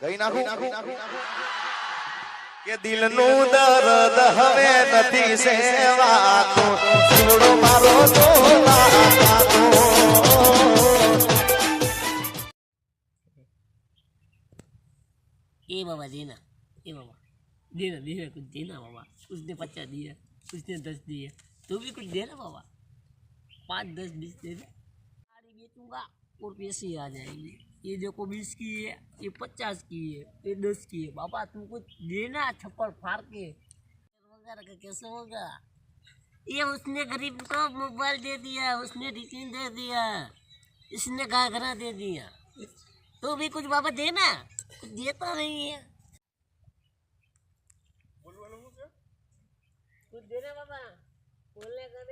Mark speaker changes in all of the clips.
Speaker 1: ગઈ નાખું કે દિલનું દર્દ હવે નથી સેવાતું છોડો મારો દોલાતો
Speaker 2: ए बाबा देना ए बाबा देना देना कुछ देना बाबा उसने पचास दिया उसने दस दिया तू भी कुछ देना बाबा पाँच दस बीस दे दे गाड़ी बेचूंगा और पैसे आ जाएँगे। ये देखो बीस की है ये पचास की है ये दस की है। बाबा तुम कुछ देना छप्पर फाड़ के। वगैरह का कैसे होगा? ये उसने गरीब को मोबाइल दे दिया उसने टिफ़िन दे दिया इसने घाघरा दे दिया। तो भी कुछ बाबा देना कुछ देता नहीं है। कुछ देना बाबा? बोलने का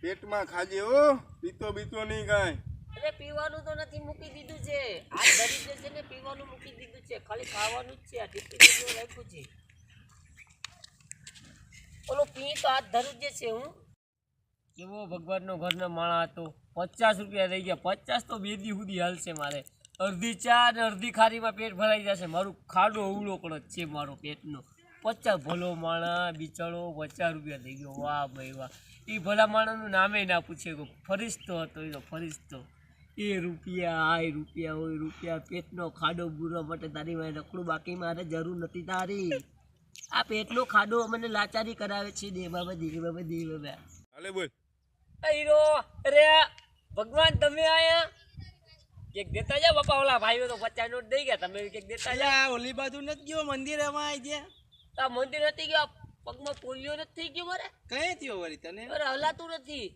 Speaker 3: પેટમાં ખાજે હો પીતો બીતો નહીં કાંઈ.
Speaker 2: એટલે પીવાનું તો નથી મૂકી દીધું છે. આ જે છે ને પીવાનું મૂકી દીધું છે. ખાલી ખાવાનું જ છે. આ ટીપી રાખ્યું છે. ઓલો પી તો હાથ ધરું જે છે હું. કેવો ભગવાનનો ઘરનો માળા હતો? પચાસ રૂપિયા થઈ ગયા. પચાસ તો બે દી સુધી હાલશે મારે. અડધી ચા અને અડધી ખારીમાં પેટ ભરાઈ જશે. મારું ખાડો અવળો જ છે મારો પેટનો. પચાસ ભલો માણા બિચારો પચાસ રૂપિયા થઈ ગયો. વાહ ભાઈ વાહ. એ ભલા માણાનું નામે ના પૂછે ગયો ફરિશ્તો હતો એ તો ફરિશ્તો. એ રૂપિયા આય રૂપિયા હોય રૂપિયા પેટનો ખાડો બુરવા માટે તારી મારે રખડું બાકી મારે જરૂર નથી તારી. આ પેટનો ખાડો મને લાચારી કરાવે છે. દે બાબા દે બાબા દે બાબા.
Speaker 3: હાલે બોલ.
Speaker 2: હીરો અરે ભગવાન તમે આયા? કેક દેતા જાઓ બાપા ઓલા ભાઈઓ તો પચાસ નોટ દઈ ગયા. તમે કેક દેતા
Speaker 4: અલ્યા ઓલી બાજુ નથી ગયો મંદિર એમાં આવી ગયા.
Speaker 2: આ મંદિર નથી ગયો પગમાં પોલિયો નથી થઈ ગયો મારે?
Speaker 4: કઈ થયો વળી તને?
Speaker 2: અરે હલાતું નથી.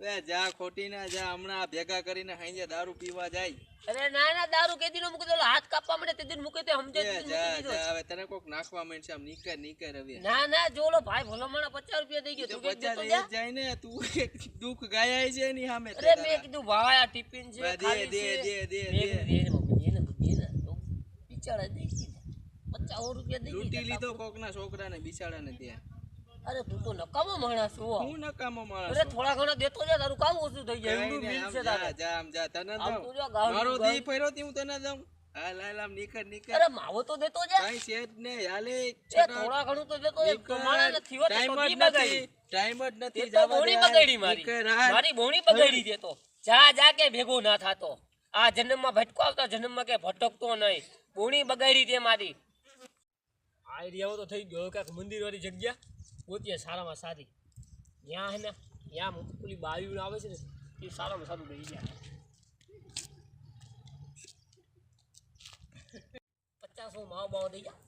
Speaker 4: અરે જા ખોટી ના જા હમણાં ભેગા કરીને હાંજે દારૂ પીવા જાય.
Speaker 2: અરે ના ના દારૂ કેદી નો મૂકી દો હાથ કાપવા મળે તેદી મૂકે તે સમજે
Speaker 4: જા. જા હવે તને કોક નાખવા માંડશે આમ નીકળ નીકળ હવે.
Speaker 2: ના ના જો ઓલો ભાઈ ભલો માણા પચાસ રૂપિયા દઈ ગયો
Speaker 4: તો
Speaker 2: તું
Speaker 4: પચાસ જાય ને તું દુઃખ ગાયા છે ની સામે
Speaker 2: અરે મેં કીધું ભાઈ આ ટિફિન છે
Speaker 4: દે, દે
Speaker 2: દે,
Speaker 4: દે દે,
Speaker 2: દે,
Speaker 4: દે
Speaker 2: દે. દે દે દે દે દે દે ને. તો બિચારા દઈ દીધા. પચાસ રૂપિયા દઈ
Speaker 4: લૂંટી લીધો કોકના છોકરાને બિચારાને ત્યાં.
Speaker 2: અરે તું તો નકામો માણસ છો.
Speaker 4: હું નકામો માણસ
Speaker 2: અરે થોડા ઘણા દેતો જા તારું કામ ઓછું થઈ જાય
Speaker 4: કઈ
Speaker 2: બિલ છે
Speaker 4: જા, જા, આમ જા, તને દઉં.
Speaker 2: તું જા, ગાળું
Speaker 4: મારો દી ફર્યો તી હું તને દઉં. હાલ હાલ આમ નીકળ નીકળ.
Speaker 2: અરે માવો તો દેતો જા.
Speaker 4: કઈ છે જ હાલે
Speaker 2: થોડા ઘણું તો દેતો જા
Speaker 4: નીકળ.
Speaker 2: નથી હોત
Speaker 4: ટાઈમ જ નથી ટાઈમ જ નથી જવા
Speaker 2: બોણી બગાડી મારી. મારી બોણી બગાડી દેતો. જા જા કે ભેગો ના થાતો. આ જન્મમાં ભટકો આવતા જન્મમાં કે ભટકતો નહીં. બોણી બગાડી દે મારી. આ એરિયાઓ તો થઈ ગયો. કાંઈક મંદિર વાળી જગ્યા ગોતીએ સારામાં સારી. ત્યાં હે ને ત્યાં પેલી બાયું આવે છે ને એ સારામાં સારું રહી જાય. પચાસો માવ બાવ થઈ ગયા.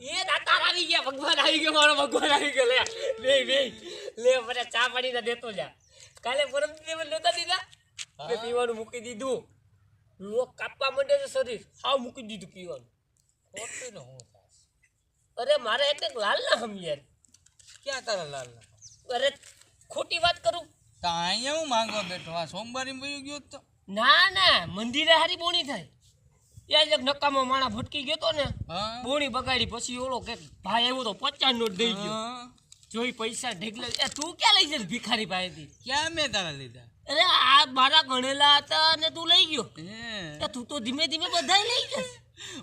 Speaker 2: એ દાતા આવી ગયા ભગવાન આવી ગયો મારો ભગવાન આવી ગયો. લે બે બે લે મને ચા પાણી ના દેતો જા. કાલે પરમ દિવસ નતા દીધા કે પીવાનું મૂકી દીધું. લોક કાપવા માંડે છે શરીર. હા મૂકી દીધું પીવાનું. ખોટું ને હું અરે મારે એટલે લાલ ના સમજે
Speaker 4: ક્યાં તારા લાલ ના
Speaker 2: અરે ખોટી વાત કરું.
Speaker 4: તો અહીંયા હું માંગો બેઠો? આ સોમવારે ભયું ગયો તો?
Speaker 2: ના ના મંદિરે હારી બોણી થાય. યાર એક નકામો માણા ભટકી ગયો તો ને બોણી બગાડી પછી ઓલો કે ભાઈ આવ્યો તો પચાસ નોટ દઈ ગયો. જોઈ પૈસા ઢેકલે એ તું ક્યાં લઈ જાય ભિખારી પાસેથી
Speaker 4: ક્યાં મેં તારા લીધા?
Speaker 2: અરે આ મારા ગણેલા હતા અને તું લઈ ગયો. તું તો ધીમે ધીમે બધા લઈ જશ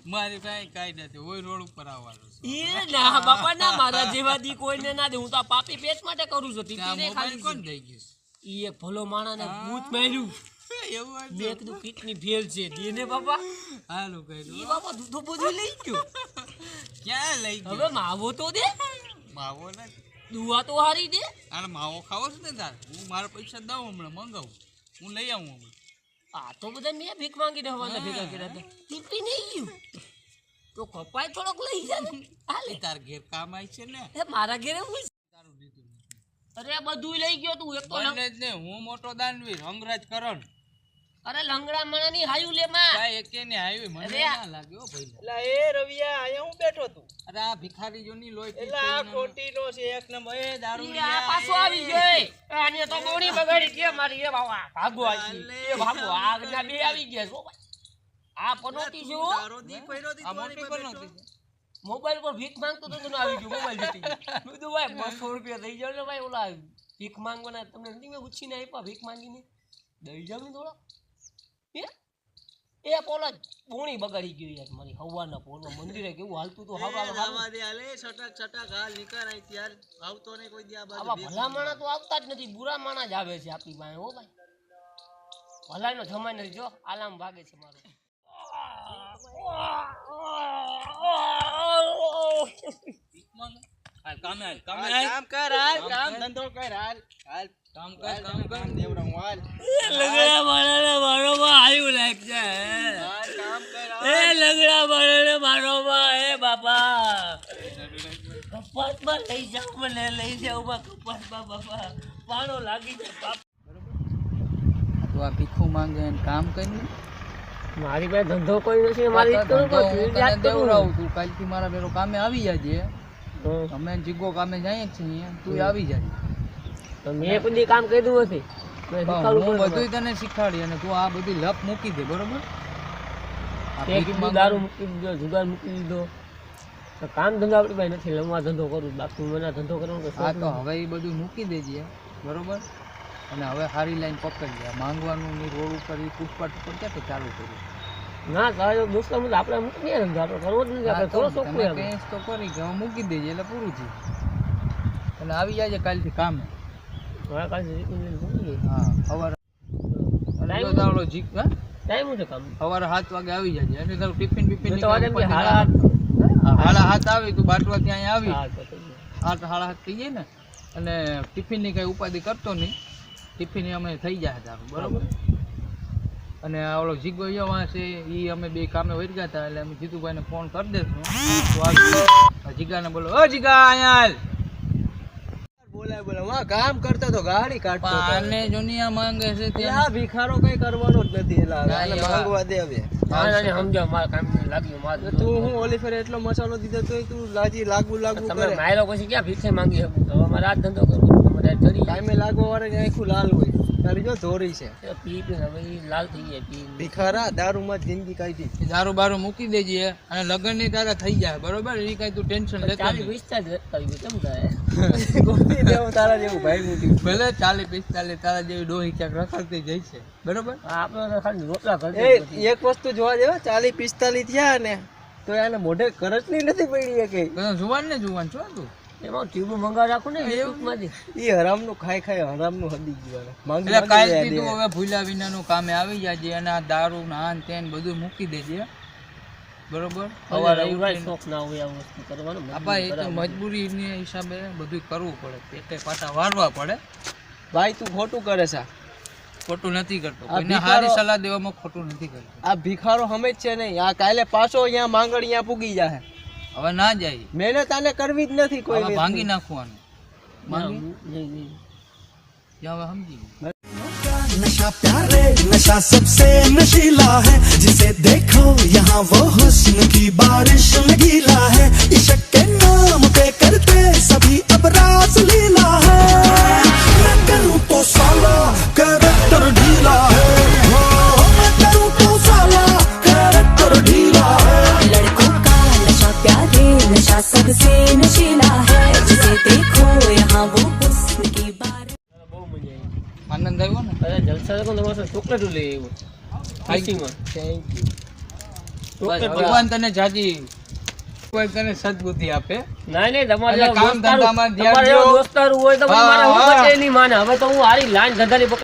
Speaker 4: મારી કઈ કઈ નથી હોય રોડ ઉપર આવવાનું છે.
Speaker 2: એ ના બાપા ના મારા જેવા દી કોઈને ના દે હું તો પાપી પેટ માટે કરું છું તીતી
Speaker 4: મોબાઈલ કોણ થઈ ગયું
Speaker 2: ઈ એક ભલો માણાને ભૂત માર્યું.
Speaker 4: એવું હતું?
Speaker 2: કીધું કિડની ફેલ છે દેને બાપા.
Speaker 4: હાલું કર્યું
Speaker 2: ઈ બાપા લઈ ગયો.
Speaker 4: ક્યાં લઈ
Speaker 2: હવે
Speaker 4: ગયો
Speaker 2: માવો તો દે.
Speaker 4: માવો
Speaker 2: દુઆ તો હારી દે.
Speaker 4: આને માવો ખાવો છે ને તાર? હું મારા પૈસા દઉં હમણાં મંગાવું. હું લઈ આવું હમણાં.
Speaker 2: આ તો બધા મેં ભીખ માંગીને હવાના ભેગા કર્યા હતા. ટીપી નહીં ગયું. તો કપાય થોડોક લઈ જા. હાલે.
Speaker 4: તાર ઘેર કામ આવી છે ને.
Speaker 2: એ મારા ઘરે હું
Speaker 4: તારું.
Speaker 2: અરે બધું લઈ ગયો તું એક તો
Speaker 4: જ ને હું મોટો દાનવીર હંગરાજ કરણ.
Speaker 2: અરે લંગડા માણાની હાયું લે માં.
Speaker 4: ભાઈ એકે ને આવ્યું મને
Speaker 2: આ-
Speaker 4: ના લાગ્યો ભાઈ.
Speaker 5: એટલે એ રવિયા અહીંયા હું બેઠો તું
Speaker 4: અરે આ ભિખારીઓની લોહી
Speaker 5: એટલે આ ખોટી નો છે એક નંબર. એ દારૂ
Speaker 2: ની આ પાછો આવી ગયો આને તો બોડી બગાડી કે મારી એ બાવા ભાગો આવી એ ભાગો આગના બે આવી ગયા છો આ પનોતી છે?
Speaker 5: દારૂ દી પહેરો દી
Speaker 4: તમારી
Speaker 5: તું
Speaker 4: મોટી
Speaker 5: આની
Speaker 4: પણ
Speaker 5: પર
Speaker 4: નહોતી.
Speaker 2: મોબાઈલ પર ભીખ માંગતો તો તને આવી ગયો મોબાઈલ જીતી ગયો. મેં કીધું ભાઈ બસો રૂપિયા દઈ જાવ ને ભાઈ ઓલા ભીખ માંગવાના તમને નથી મેં ઉછીને આપ્યા ભીખ માંગીને. દઈ જાવ ને થોડો. એ પોલા બોણી બગાડી ગયું યાર મારી હવાના પોલો મંદિરે કેવું હાલતું તો હવા
Speaker 5: હવા દે હાલે છટક છટક હાલ નીકળ આઈ યાર આવતો નહીં કોઈ દી આ બાજુ
Speaker 2: આવા ભલા માણા તો આવતા જ નથી બુરા માણા જ આવે છે આપણી પાસે હો ભાઈ ભલાઈનો જમાઈ નથી જો આલામ ભાગે છે મારો
Speaker 4: હાલ કામે હાલ કામે
Speaker 5: હાલ, કામ કર હાલ કામ ધંધો કર હાલ હાલ.
Speaker 4: કામ કર કામ કર.
Speaker 5: દેવડા હું હાલ.
Speaker 2: લગડા મારાને મારોમાં આવ્યું લાગશે
Speaker 5: હાલ કામ કર
Speaker 2: એ લગડા મારાને મારોમાં એ બાપા. કપાસમાં લઈ જાવ મને લઈ જાવ બા કપાસમાં બાપા. પાણો લાગી જાય બાપા.
Speaker 4: તું આ ભીખું માંગે ને કામ કરીને
Speaker 2: મારી પાસે ધંધો કોઈ નથી મારી
Speaker 4: તો કાલથી મારા બેરો કામે આવી જાજે. અમે જીગો કામે જઈએ જ છીએ તું આવી જાય.
Speaker 2: મેં કોઈ કામ કર્યું નથી.
Speaker 4: હું બધું તને શીખવાડી અને તું આ બધી લપ મૂકી દે બરોબર?
Speaker 2: દારૂ મૂકી દીધો જુગાર મૂકી દીધો. તો કામ ધંધો આપણી પાસે નથી લમવા ધંધો કરું બાકી મને ધંધો કરવાનો તો
Speaker 4: હા તો હવે એ બધું મૂકી દેજે બરોબર? અને હવે સારી લાઈન પકડી જાય માંગવાનું ની રોડ ઉપર એ ફૂટપાથ ઉપર ક્યાંથી ચાલુ કર્યું?
Speaker 2: ના સાહેબ દોસ્તો મુદ્દો આપણે મૂકી દઈએ ને આપણે કરવો જ નથી આપણે થોડો શોખ
Speaker 4: તને
Speaker 2: હોય
Speaker 4: તો કરી. કે મૂકી દેજે એટલે પૂરું થયું. એટલે આવી જાય કાલથી કામ.
Speaker 2: જીતું લઈને મૂકી.
Speaker 4: હા સવારે
Speaker 2: ટાઈમ
Speaker 4: દાવડો જીક હા?
Speaker 2: ટાઈમ છે કામ
Speaker 4: સવારે સાત વાગે આવી જાય અને તારું ટિફિન બિફિન
Speaker 2: તો હાડા
Speaker 4: હાડા હાથ આવી તું બાટવા ત્યાં આવી.
Speaker 2: હાથ તો
Speaker 4: સાડા હાથ થઈ જાય ને. અને ટિફિનની કઈ ઉપાધિ કરતો નહીં. ટિફિન અમે થઈ જાય તારું બરોબર? અને આ ઓલો જીગભાઈ અહીંયા છે એ અમે બે કામે વહી ગયા હતા એટલે અમે જીતુભાઈને ફોન કરી દઈશું તો જીગાને બોલો ઓ જીગા અહીંયા
Speaker 5: બોલાય બોલાય. હું કામ કરતો તો ગાડી કાઢતો
Speaker 4: જોનિયા માંગે છે
Speaker 5: આ ભિખારો કઈ કરવાનો જ નથી એટલે. માંગવા દે હવે.
Speaker 2: હા, ના, ના, સમજાવ, મારા કામ લાગ્યું, મારું
Speaker 5: તું હું ઓલી ફેરે એટલો મસાલો દીધો તો તું લાજી લાગુ લાગુ
Speaker 2: તમે માયરો પછી ક્યાં ભીખે માંગી શકું? તો અમારે મારે આ ધંધો કરવો. તમારે ચડી
Speaker 5: લાગવા વાળા આખું લાલ હોય. તારી જો ધોરી છે.
Speaker 2: પી પી હવે ઈ લાલ થઈ જાય પી
Speaker 5: ભિખારા દારૂમાં જ જિંદગી કાઢી
Speaker 4: દારૂ બારૂ મૂકી દેજે અને લગ્નની તારા થઈ જાય બરોબર? એ કઈ તું ટેન્શન લેતો
Speaker 2: ચાલી. વીસતા કરી ગયું કેમ થાય?
Speaker 5: ગોતી દેવું તારા જેવું ભાઈ મૂકી
Speaker 4: ભલે ચાલીસ પિસ્તાલીસ તારા જેવી ડોહી ક્યાંક રખડતી જાય છે બરોબર?
Speaker 2: આપણે ખાલી રોટલા
Speaker 5: એ એક વસ્તુ જોવા જેવા ચાલી પિસ્તાલીસ થયા ને તો એને મોઢે કરચલી નથી પડી કે
Speaker 4: જુવાન ને જુવાન છો તું?
Speaker 2: એમાં ટ્યુબ રાખું ને યુટ્યુબમાંથી.
Speaker 5: એ હરામનું ખાઈ ખાઈ હરામનું હદી ગયું. માંગી
Speaker 4: એટલે
Speaker 5: માંગી
Speaker 4: હવે ભૂલ્યા વિનાનું કામે આવી જાજે અને આ દારૂ ને આન તેન બધું મૂકી દેજે. બરોબર?
Speaker 2: સવારે ઉઠાય શોખ ના હોય આ વસ્તુ કરવાનો
Speaker 4: આપા એ તો મજબૂરી હિસાબે બધું કરવું પડે. પેટે પાટા વારવા પડે.
Speaker 5: ભાઈ તું ખોટું કરે છે.
Speaker 4: ખોટું નથી કરતો.
Speaker 5: આ
Speaker 4: કોઈને
Speaker 5: ભિખારો-
Speaker 4: સલાહ દેવામાં ખોટું નથી કરતો.
Speaker 5: આ ભિખારો હમે જ છે નહીં. આ કાલે પાછો અહીંયા માંગડ અહીંયા પૂગી જાય
Speaker 4: હવે ના જાય
Speaker 5: મહેનત આને કરવી જ નથી કોઈ
Speaker 4: હવે
Speaker 5: રીતની.
Speaker 4: ભાંગી નાખવાનું ભાંગી
Speaker 2: નહીં, નહીં.
Speaker 4: ત્યાં હવે સમજી ગયું.
Speaker 6: नशा प्यारे नशा सबसे नशीला है जिसे देखो यहाँ वो हुस्न की बारिश लगीला है इश्क के नाम पे करते सभी अब रास लीला है
Speaker 2: તમારે
Speaker 4: લે. ભગવાન તને જાજી કોઈ તને સદબુદ્ધિ આપે.
Speaker 2: ના નહીં તમારે
Speaker 4: કામ ધંધામાં ધ્યાન
Speaker 2: તમારે જેવા દોસ્તારું હોય તો મારા હું. બચે નહીં માને. હવે તો હું હારી લાઈન ધંધાની